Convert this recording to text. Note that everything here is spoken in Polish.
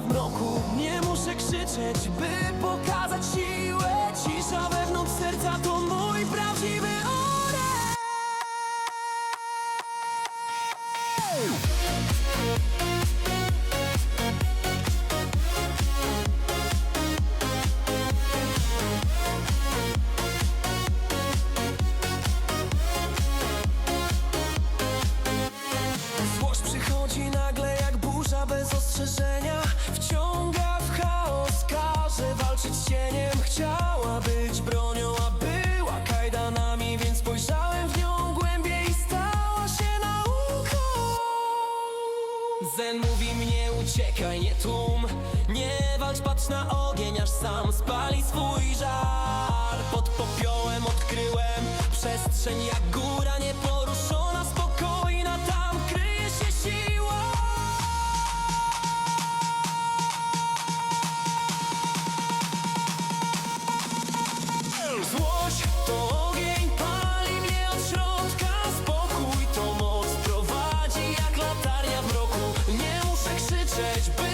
mroku. Nie muszę krzyczeć, by pokazać siłę Cisza wewnątrz serca. To mój prawdziwy oręż bez ostrzeżenia. Wciąga w chaos, każe walczyć cieniem. Chciała być bronią, a była kajdanami Więc spojrzałem w nią głębiej i stała się nauką. Zen mówi mnie uciekaj, nie tłum. Nie walcz, patrz na ogień, aż sam spali swój żar. Pod popiołem odkryłem przestrzeń jak góra nieporuszona, trzeźby